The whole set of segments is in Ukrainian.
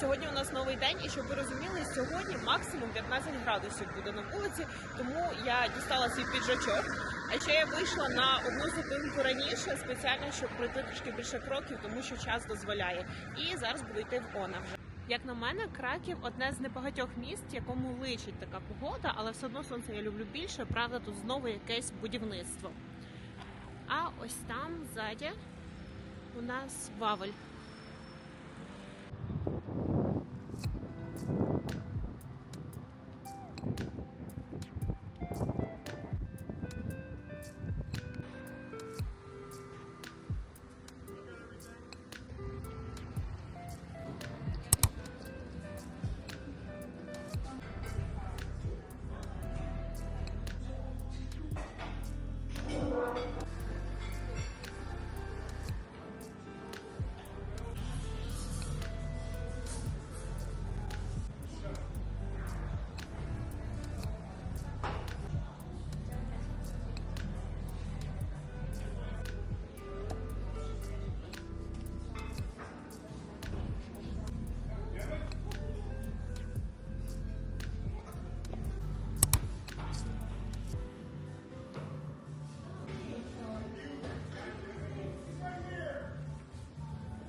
Сьогодні у нас новий день, і щоб ви розуміли, сьогодні максимум 15 градусів буде на вулиці, тому я дістала свій піджачок. А ще я вийшла на одну зупинку раніше, спеціально щоб пройти трішки більше кроків, тому що час дозволяє. І зараз буду йти в Она вже. Як на мене, Краків одне з небагатьох міст, якому личить така погода, але все одно сонце я люблю більше. Правда, тут знову якесь будівництво. А ось там ззаді у нас Вавель.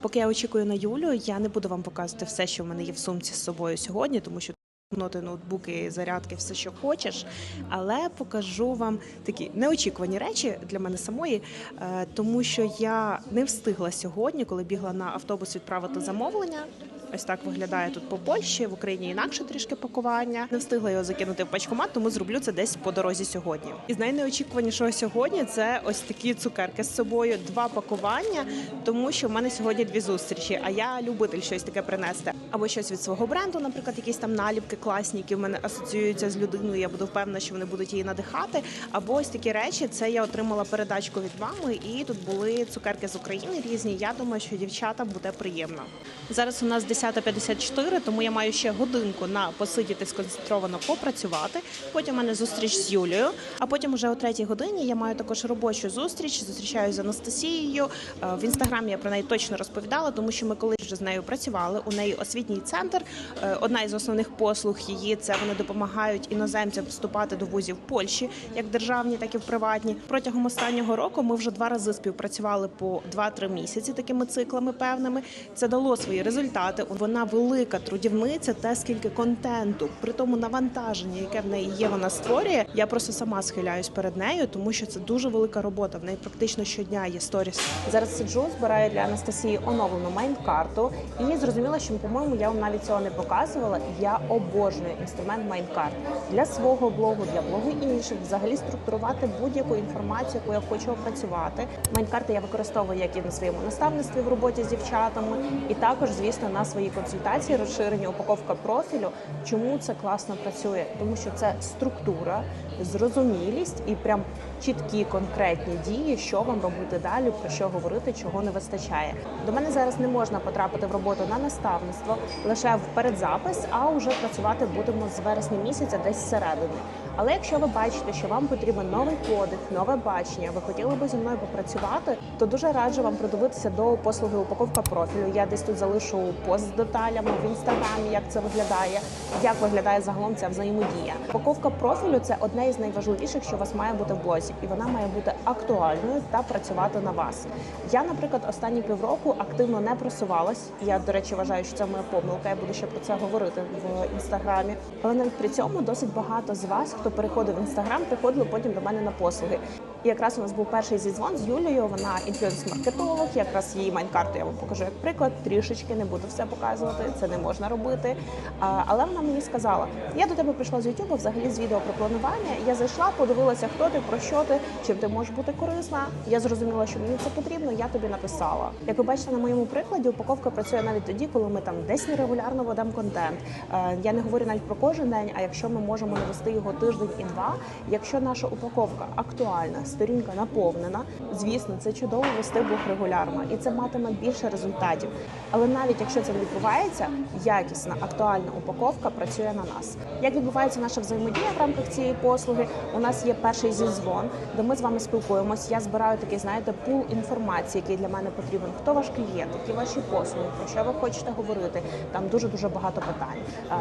Поки я очікую на Юлю, я не буду вам показувати все, що в мене є в сумці з собою сьогодні, тому що ноти, ноутбуки, зарядки, все, що хочеш. Але покажу вам такі неочікувані речі для мене самої, е, тому що я не встигла сьогодні, коли бігла на автобус відправити замовлення. Ось так виглядає тут по Польщі. В Україні інакше трішки пакування. Не встигла його закинути в пачкомат, тому зроблю це десь по дорозі сьогодні. І з найнеочікуванішого сьогодні це ось такі цукерки з собою, два пакування, тому що в мене сьогодні дві зустрічі. А я любитель щось таке принести. Або щось від свого бренду, наприклад, якісь там наліпки класні, які в мене асоціюються з людиною. Я буду впевнена, що вони будуть її надихати. Або ось такі речі. Це я отримала передачку від мами, і тут були цукерки з України різні. Я думаю, що дівчатам буде приємно. Зараз у нас 10.54, тому я маю ще годинку на посидіти сконцентровано попрацювати. Потім у мене зустріч з Юлією. А потім уже о третій годині я маю також робочу зустріч. Зустрічаюся з Анастасією. Е, В інстаграмі я про неї точно розповідала, тому що ми колись вже з нею працювали. У неї освітній центр. Е, Одна із основних послуг її це вони допомагають іноземцям вступати до вузів Польщі, як державні, так і в приватні. Протягом останнього року ми вже два рази співпрацювали по 2-3 місяці такими циклами певними. Це дало свої результати. Вона велика трудівниця, те скільки контенту, при тому навантаження, яке в неї є, вона створює. Я просто сама схиляюсь перед нею, тому що це дуже велика робота. В неї практично щодня є сторіс. Зараз сиджу, збираю для Анастасії оновлену майнкарту, і зрозуміла, що по-моєму я вам навіть цього не показувала. Я обожнюю інструмент майнкарт для свого блогу, для блогу інших, взагалі структурувати будь-яку інформацію, яку я хочу опрацювати. Майнкарти я використовую як і на своєму наставництві в роботі з дівчатами, і також, звісно, на своїй консультації розширення упаковка профілю. Чому це класно працює? Тому що це структура, зрозумілість і прям чіткі конкретні дії, що вам робити далі, про що говорити, чого не вистачає. До мене зараз не можна потрапити в роботу на наставництво лише в передзапис, а вже працювати будемо з вересня місяця, десь зсередини. Але якщо ви бачите, що вам потрібен новий подих, нове бачення, ви хотіли би зі мною попрацювати, то дуже раджу вам придивитися до послуги упаковка профілю. Я десь тут залишу пост з деталями в інстаграмі, як це виглядає, як виглядає загалом ця взаємодія. Упаковка профілю це одне із найважливіших, що у вас має бути в блозі, і вона має бути актуальною та працювати на вас. Я, наприклад, останні півроку активно не просувалась. Я, до речі, вважаю, що це моя помилка. Я буду ще про це говорити в інстаграмі. Але навіть при цьому досить багато з вас, хто переходив в інстаграм, приходили потім до мене на послуги. І якраз у нас був перший зідзвон з Юлією. Вона інфлюенс-маркетолог. Якраз її майнкарту я вам покажу як приклад. Трішечки не буду все показувати. Це не можна робити. Але вона мені сказала: я до тебе прийшла з YouTube, взагалі з відео про планування. Я зайшла, подивилася, хто ти, про що ти, чим ти можеш бути корисна. Я зрозуміла, що мені це потрібно. Я тобі написала. Як ви бачите на моєму прикладі, упаковка працює навіть тоді, коли ми там десь нерегулярно ведемо контент. Е, Я не говорю навіть про кожен день, а якщо ми можемо навести його тиждень і два. Якщо наша упаковка актуальна, сторінка наповнена. Звісно, це чудово вести блог регулярно, і це матиме більше результатів. Але навіть якщо це не відбувається, якісна актуальна упаковка працює на нас. Як відбувається наша взаємодія в рамках цієї послуги? У нас є перший зізвон, де ми з вами спілкуємось. Я збираю такий, знаєте, пул інформації, який для мене потрібен. Хто ваш клієнт, які ваші послуги, про що ви хочете говорити? Там дуже дуже багато питань.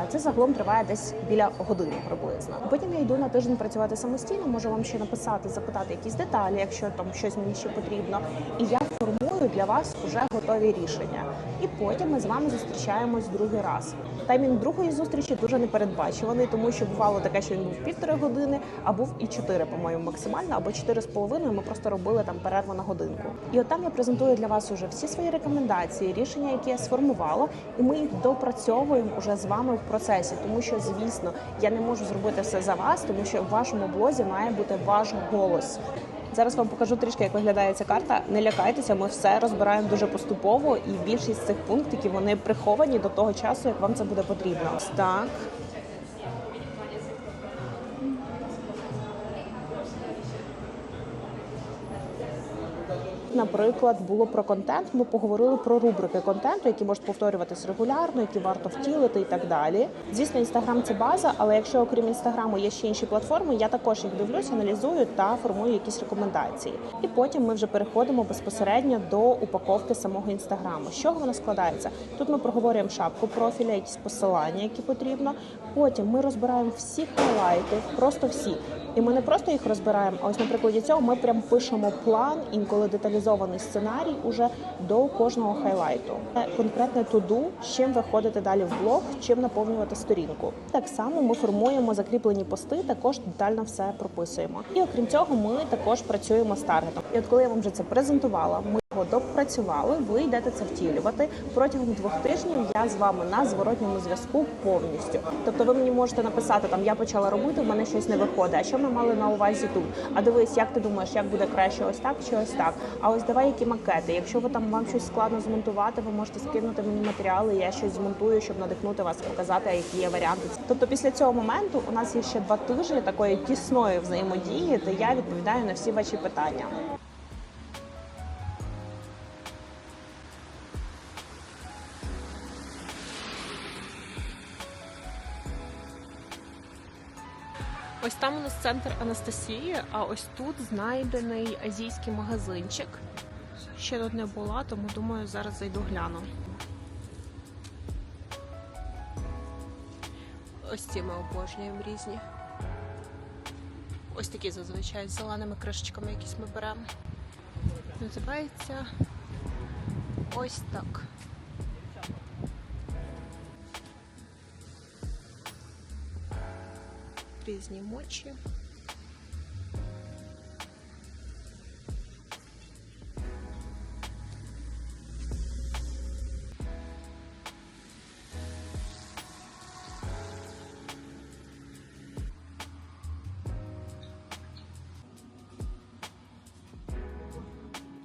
Це загалом триває десь біля години приблизно. Потім я йду на тиждень працювати самостійно. Можу вам ще написати, запитати якісь деталі, якщо там щось мені ще потрібно. І я формую для вас вже готові рішення. І потім ми з вами зустрічаємось другий раз. Таймінг другої зустрічі дуже непередбачуваний, тому що бувало таке, що він був півтори години, а був і чотири, по-моєму, максимально, або чотири з половиною. Ми просто робили там перерву на годинку. І от там я презентую для вас уже всі свої рекомендації, рішення, які я сформувала, і ми їх допрацьовуємо уже з вами в процесі, тому що, звісно, я не можу зробити все за вас, тому що в вашому блозі має бути ваш голос. Зараз вам покажу трішки, як виглядає ця карта. Не лякайтеся, ми все розбираємо дуже поступово, і більшість цих пунктиків вони приховані до того часу, як вам це буде потрібно. Так. Наприклад, було про контент. Ми поговорили про рубрики контенту, які можуть повторюватись регулярно, які варто втілити і так далі. Звісно, інстаграм це база, але якщо окрім інстаграму є ще інші платформи, я також їх дивлюсь, аналізую та формую якісь рекомендації. І потім ми вже переходимо безпосередньо до упаковки самого інстаграму. З чого вона складається? Тут ми проговорюємо шапку профіля, якісь посилання, які потрібно. Потім ми розбираємо всі хайлайти, просто всі. І ми не просто їх розбираємо, а ось на прикладі цього ми прям пишемо план, інколи деталізований сценарій уже до кожного хайлайту. Це Конкретне туду, з чим виходити далі в блог, чим наповнювати сторінку. Так само ми формуємо закріплені пости, також детально все прописуємо. І окрім цього, ми також працюємо з таргетом. І от коли я вам вже це презентувала, ми допрацювали, ви йдете це втілювати протягом двох тижнів. Я з вами на зворотньому зв'язку повністю. Тобто, ви мені можете написати там, я почала робити, в мене щось не виходить. А що ми мали на увазі тут? А дивись, як ти думаєш, як буде краще ось так чи ось так? А ось давай які макети. Якщо ви там вам щось складно змонтувати, ви можете скинути мені матеріали. Я щось змонтую, щоб надихнути вас, показати, які є варіанти. Тобто, після цього моменту у нас є ще два тижні такої тісної взаємодії, де я відповідаю на всі ваші питання. Ось там у нас центр Анастасії, а ось тут знайдений азійський магазинчик. Ще тут не була, тому думаю, зараз зайду гляну. Ось ці ми обожнюємо різні. Ось такі зазвичай з зеленими кришечками якісь ми беремо. Називається ось так. Різні мочі.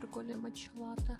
Прикольне матчулата.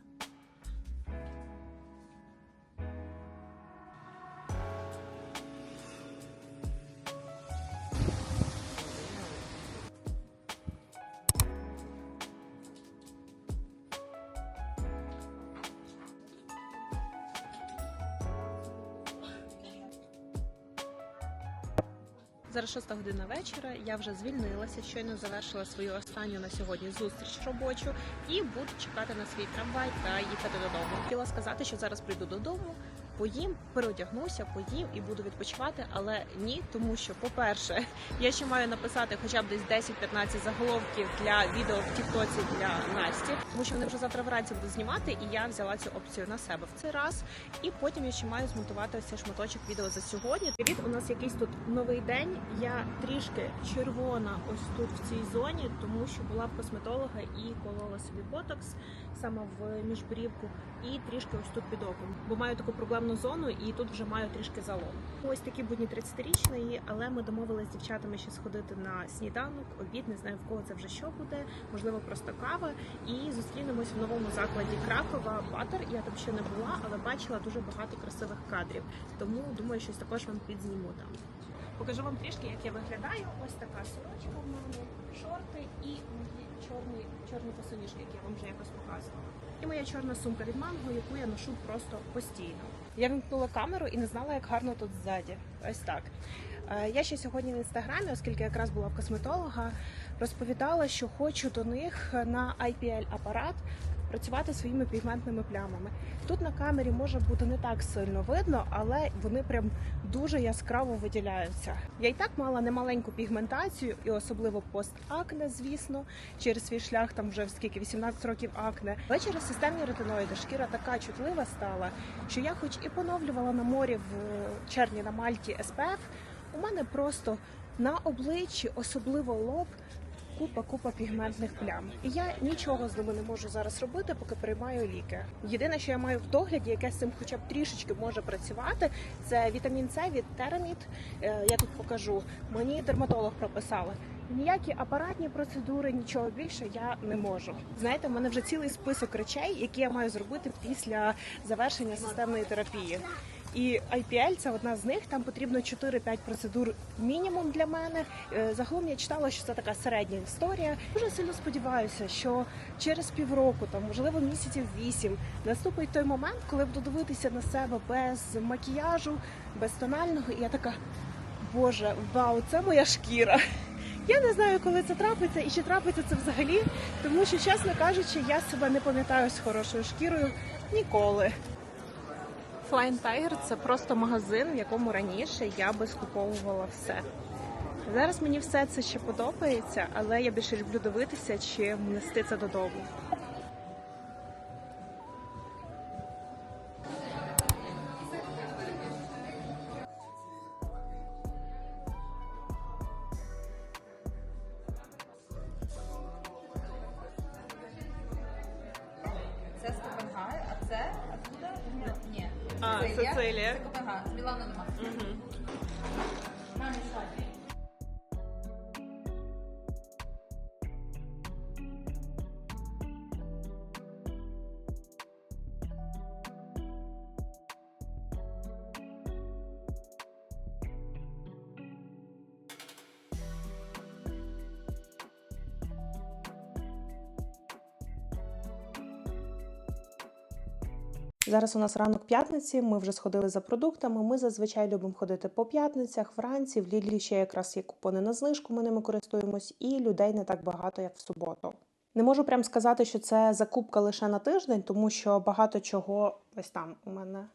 Зараз 6 година вечора. Я вже звільнилася, щойно завершила свою останню на сьогодні зустріч робочу і буду чекати на свій трамвай та їхати додому. Хотіла сказати, що зараз прийду додому. Поїм, переодягнуся, поїм і буду відпочивати, але ні, тому що, по-перше, я ще маю написати хоча б десь 10-15 заголовків для відео в Тіктоці для Насті, тому що вони вже завтра вранці будуть знімати, і я взяла цю опцію на себе в цей раз. І потім я ще маю змонтувати цей шматочок відео за сьогодні. Привіт, у нас якийсь тут новий день. Я трішки червона ось тут в цій зоні, тому що була в косметолога і колола собі ботокс саме в міжбрівку, і трішки ось тут під оком, бо маю таку проблемну зону, і тут вже маю трішки залом. Ось такі будні 30-річної, але ми домовилися з дівчатами ще сходити на сніданок, обід. Не знаю в кого це вже що буде, можливо, просто кава. І зустрінемось в новому закладі Кракова Батер. Я там ще не була, але бачила дуже багато красивих кадрів. Тому думаю, щось також вам підзніму там. Покажу вам трішки, як я виглядаю. Ось така сорочка в мене, шорти і чорні, чорні посоніжки, які я вам вже якось показувала. І моя чорна сумка від манго, яку я ношу просто постійно. Я вимкнула камеру і не знала, як гарно тут ззаді. Ось так. Е, Я ще сьогодні в інстаграмі, оскільки якраз була в косметолога, розповідала, що хочу до них на IPL апарат працювати своїми пігментними плямами. Тут на камері може бути не так сильно видно, але вони прям дуже яскраво виділяються. Я й так мала немаленьку пігментацію, і особливо постакне, звісно, через свій шлях там вже скільки 18 років акне. Але через системні ретиноїди шкіра така чутлива стала, що я, хоч і поновлювала на морі в е, червні на Мальті SPF, у мене просто на обличчі, особливо лоб, купа купа пігментних плям. І я нічого з ними не можу зараз робити, поки приймаю ліки. Єдине, що я маю в догляді, яке з цим хоча б трішечки може працювати, це вітамін С від Терамід. Е, Я тут покажу. Мені дерматолог прописала. Ніякі апаратні процедури, нічого більше я не можу. Знаєте, в мене вже цілий список речей, які я маю зробити після завершення системної терапії. І IPL – це одна з них. Там потрібно 4-5 процедур мінімум для мене. Е, Загалом я читала, що це така середня історія. Дуже сильно сподіваюся, що через півроку, там можливо місяців вісім, наступить той момент, коли буду дивитися на себе без макіяжу, без тонального, і я така. Боже, вау, це моя шкіра. Я не знаю, коли це трапиться і чи трапиться це взагалі, тому що, чесно кажучи, я себе не пам'ятаю з хорошою шкірою ніколи. Flying Tiger – це просто магазин, в якому раніше я би скуповувала все. Зараз мені все це ще подобається, але я більше люблю дивитися, чи нести це додому. Сицилія. Це Копенгаген. Мілана нема. Мамі, Зараз у нас ранок п'ятниці. Ми вже сходили за продуктами. Ми зазвичай любимо ходити по п'ятницях, вранці. В Лідлі ще якраз є купони на знижку. Ми ними користуємось, і людей не так багато, як в суботу. Не можу прям сказати, що це закупка лише на тиждень, тому що багато чого ось там у мене.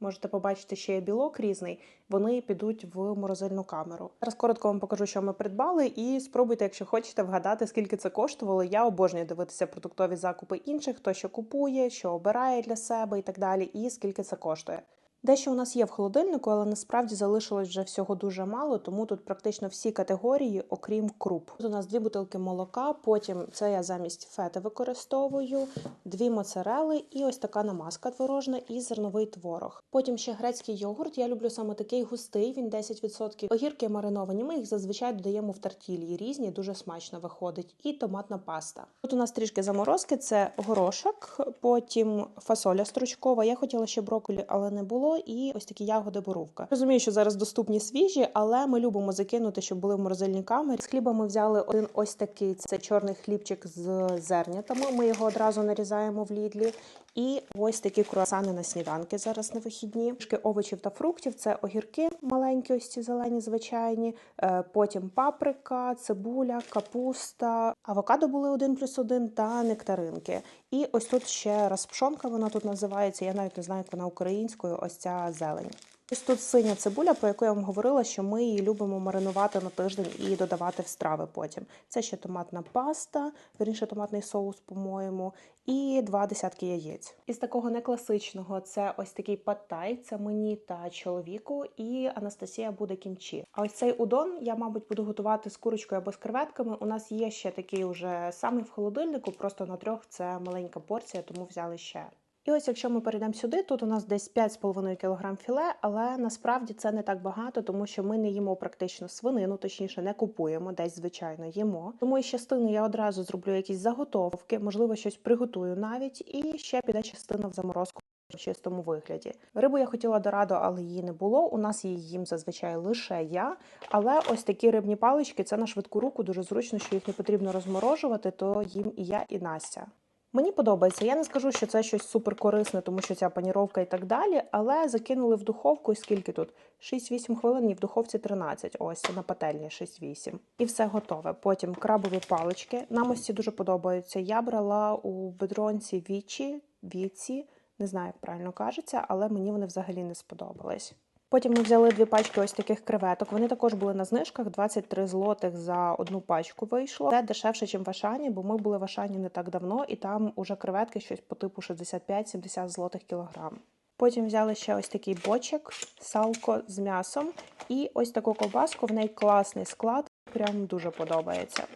Можете побачити, ще є білок різний. Вони підуть в морозильну камеру. Зараз коротко вам покажу, що ми придбали, і спробуйте, якщо хочете, вгадати, скільки це коштувало. Я обожнюю дивитися продуктові закупи інших, хто що купує, що обирає для себе і так далі, і скільки це коштує. Дещо у нас є в холодильнику, але насправді залишилось вже всього дуже мало, тому тут практично всі категорії, окрім круп. Тут у нас дві бутилки молока, потім це я замість фети використовую, дві моцарели і ось така намазка творожна і зерновий творог. Потім ще грецький йогурт. Я люблю саме такий густий, він 10%. Огірки мариновані. Ми їх зазвичай додаємо в тартілії різні, дуже смачно виходить. І томатна паста. Тут у нас трішки заморозки, це горошок, потім фасоля стручкова. Я хотіла ще брокколі, але не було. І ось такі ягоди боровка. Розумію, що зараз доступні свіжі, але ми любимо закинути, щоб були в морозильній камері. З хліба ми взяли один ось такий це чорний хлібчик з зернятами. Ми його одразу нарізаємо в лідлі. І ось такі круасани на сніданки зараз на вихідні. Шки овочів та фруктів це огірки маленькі, ось ці зелені, звичайні. Е, Потім паприка, цибуля, капуста, авокадо були один плюс один та нектаринки. І ось тут ще розпшонка, вона тут називається. Я навіть не знаю, як вона українською. Ось ця зелень. Ось тут синя цибуля, про яку я вам говорила, що ми її любимо маринувати на тиждень і додавати в страви потім. Це ще томатна паста, вірніше томатний соус, по-моєму, і два десятки яєць. Із такого некласичного це ось такий паттай, це мені та чоловіку, і Анастасія буде кімчі. А ось цей удон я, мабуть, буду готувати з курочкою або з креветками. У нас є ще такий уже самий в холодильнику, просто на трьох це маленька порція, тому взяли ще. І ось якщо ми перейдемо сюди, тут у нас десь 5,5 кг філе, але насправді це не так багато, тому що ми не їмо практично свинину, точніше не купуємо, десь звичайно їмо. Тому із частини я одразу зроблю якісь заготовки, можливо, щось приготую навіть, і ще піде частина в заморозку. в чистому вигляді. Рибу я хотіла дорадо, але її не було. У нас її їм зазвичай лише я. Але ось такі рибні палички це на швидку руку дуже зручно, що їх не потрібно розморожувати, то їм і я, і Настя. Мені подобається. Я не скажу, що це щось супер корисне, тому що ця паніровка і так далі. Але закинули в духовку, і скільки тут? 6-8 хвилин і в духовці 13. Ось на пательні 6-8. І все готове. Потім крабові палички. Нам ось ці дуже подобаються. Я брала у бедронці вічі, віці, не знаю, як правильно кажеться, але мені вони взагалі не сподобались. Потім ми взяли дві пачки ось таких креветок. Вони також були на знижках 23 злотих за одну пачку вийшло. Це дешевше, ніж в Ашані, бо ми були в Ашані не так давно, і там уже креветки щось по типу 65-70 злотих кілограм. Потім взяли ще ось такий бочок, салко з м'ясом, і ось таку ковбаску. В неї класний склад, прям дуже подобається.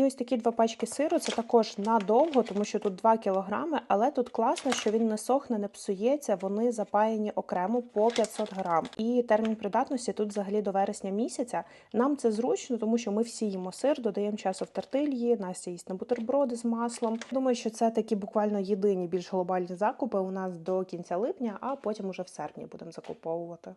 І ось такі два пачки сиру це також надовго, тому що тут 2 кілограми, але тут класно, що він не сохне, не псується. Вони запаяні окремо по 500 грам. І термін придатності тут взагалі до вересня місяця. Нам це зручно, тому що ми всі їмо сир, додаємо часу в тартильї, Настя їсть на бутерброди з маслом. Думаю, що це такі буквально єдині більш глобальні закупи у нас до кінця липня, а потім уже в серпні будемо закуповувати.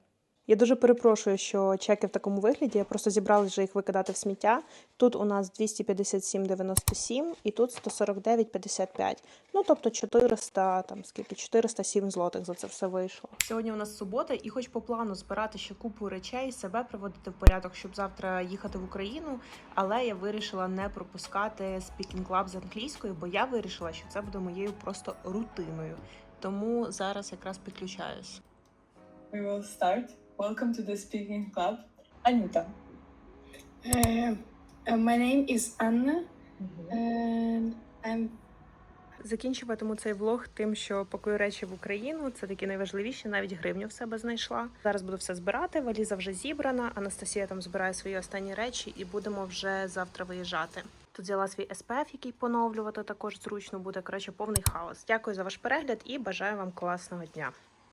Я дуже перепрошую, що чеки в такому вигляді. Я просто зібралася вже їх викидати в сміття. Тут у нас 257,97 і тут 149,55. Ну тобто 400, там скільки 407 злотих за це все вийшло. Сьогодні у нас субота, і хоч по плану збирати ще купу речей, себе приводити в порядок, щоб завтра їхати в Україну. Але я вирішила не пропускати Speaking Club з англійської, бо я вирішила, що це буде моєю просто рутиною. Тому зараз якраз підключаюсь. We will start. Welcome to the speaking club. Anita. Uh, uh, my name is Anna, and I'm Закінчуватиму цей влог тим, що пакую речі в Україну. Це такі найважливіші, навіть гривню в себе знайшла. Зараз буду все збирати. Валіза вже зібрана. Анастасія там збирає свої останні речі, і будемо вже завтра виїжджати. Тут взяла свій SPF, який поновлювати також зручно буде. Коротше, повний хаос. Дякую за ваш перегляд і бажаю вам класного дня.